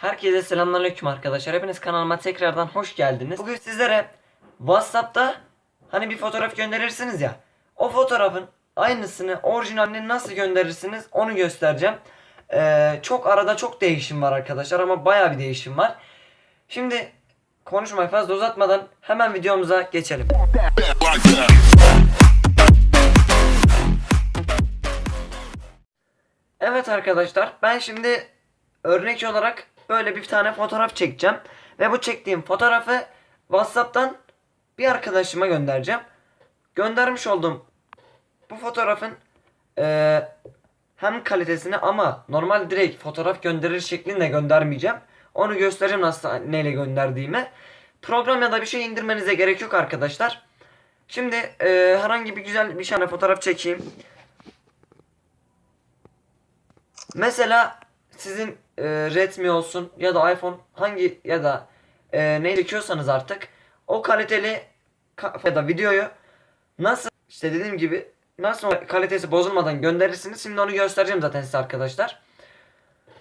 Herkese selamünaleyküm arkadaşlar. Hepiniz kanalıma tekrardan hoş geldiniz. Bugün sizlere WhatsApp'ta hani bir fotoğraf gönderirsiniz ya. O fotoğrafın aynısını orijinalini nasıl gönderirsiniz onu göstereceğim. Ee, çok arada çok değişim var arkadaşlar ama baya bir değişim var. Şimdi konuşmayı fazla uzatmadan hemen videomuza geçelim. Evet arkadaşlar ben şimdi örnek olarak böyle bir tane fotoğraf çekeceğim. Ve bu çektiğim fotoğrafı Whatsapp'tan bir arkadaşıma göndereceğim. Göndermiş olduğum bu fotoğrafın eee, hem kalitesini ama normal direkt fotoğraf gönderir şeklinde göndermeyeceğim. Onu göstereceğim nasıl neyle gönderdiğimi. Program ya da bir şey indirmenize gerek yok arkadaşlar. Şimdi eee, herhangi bir güzel bir tane fotoğraf çekeyim. Mesela sizin e, Redmi olsun ya da iPhone hangi ya da e, ne çekiyorsanız artık o kaliteli ka- ya da videoyu nasıl işte dediğim gibi nasıl kalitesi bozulmadan gönderirsiniz. Şimdi onu göstereceğim zaten size arkadaşlar.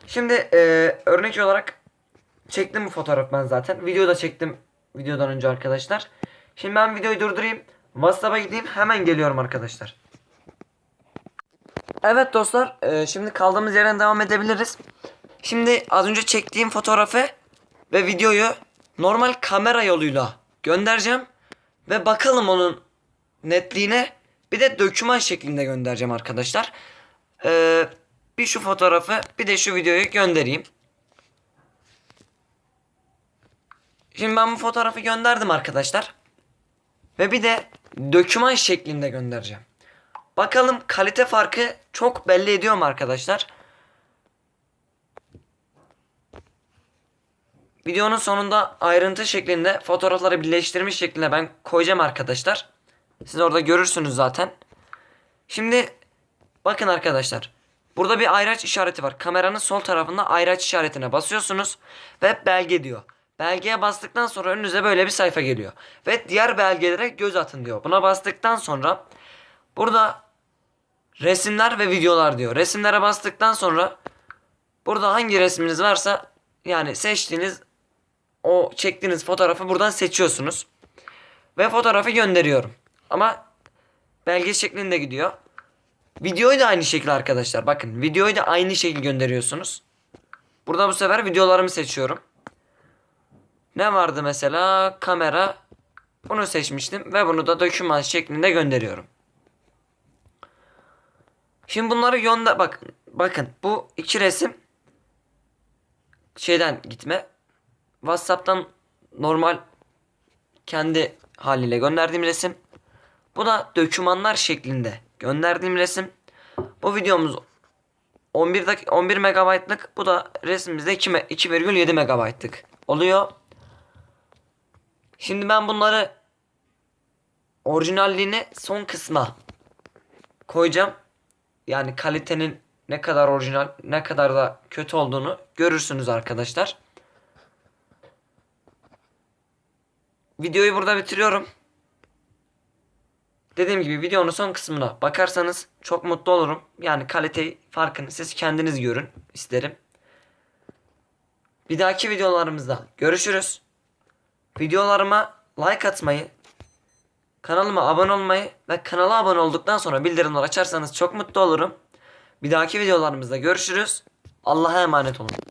Şimdi e, örnek olarak çektim bu fotoğraf ben zaten. Video da çektim videodan önce arkadaşlar. Şimdi ben videoyu durdurayım. WhatsApp'a gideyim hemen geliyorum arkadaşlar. Evet dostlar, e, şimdi kaldığımız yerden devam edebiliriz. Şimdi az önce çektiğim fotoğrafı ve videoyu normal kamera yoluyla göndereceğim ve bakalım onun netliğine. Bir de döküman şeklinde göndereceğim arkadaşlar. E, bir şu fotoğrafı, bir de şu videoyu göndereyim. Şimdi ben bu fotoğrafı gönderdim arkadaşlar. Ve bir de döküman şeklinde göndereceğim. Bakalım kalite farkı çok belli ediyor mu arkadaşlar? Videonun sonunda ayrıntı şeklinde fotoğrafları birleştirmiş şeklinde ben koyacağım arkadaşlar. Siz orada görürsünüz zaten. Şimdi bakın arkadaşlar. Burada bir ayraç işareti var. Kameranın sol tarafında ayraç işaretine basıyorsunuz ve belge diyor. Belgeye bastıktan sonra önünüze böyle bir sayfa geliyor. Ve diğer belgelere göz atın diyor. Buna bastıktan sonra burada resimler ve videolar diyor. Resimlere bastıktan sonra burada hangi resminiz varsa yani seçtiğiniz o çektiğiniz fotoğrafı buradan seçiyorsunuz. Ve fotoğrafı gönderiyorum. Ama belge şeklinde gidiyor. Videoyu da aynı şekilde arkadaşlar. Bakın videoyu da aynı şekilde gönderiyorsunuz. Burada bu sefer videolarımı seçiyorum. Ne vardı mesela? Kamera. Bunu seçmiştim ve bunu da doküman şeklinde gönderiyorum. Şimdi bunları gönder bak bakın bu iki resim şeyden gitme. WhatsApp'tan normal kendi haliyle gönderdiğim resim. Bu da dokümanlar şeklinde gönderdiğim resim. Bu videomuz 11 dak 11 megabaytlık. Bu da resmimizde 2 me- 2,7 megabaytlık oluyor. Şimdi ben bunları orijinalliğini son kısma koyacağım. Yani kalitenin ne kadar orijinal ne kadar da kötü olduğunu görürsünüz arkadaşlar. Videoyu burada bitiriyorum. Dediğim gibi videonun son kısmına bakarsanız çok mutlu olurum. Yani kalite farkını siz kendiniz görün isterim. Bir dahaki videolarımızda görüşürüz. Videolarıma like atmayı, kanalıma abone olmayı ve kanala abone olduktan sonra bildirimler açarsanız çok mutlu olurum. Bir dahaki videolarımızda görüşürüz. Allah'a emanet olun.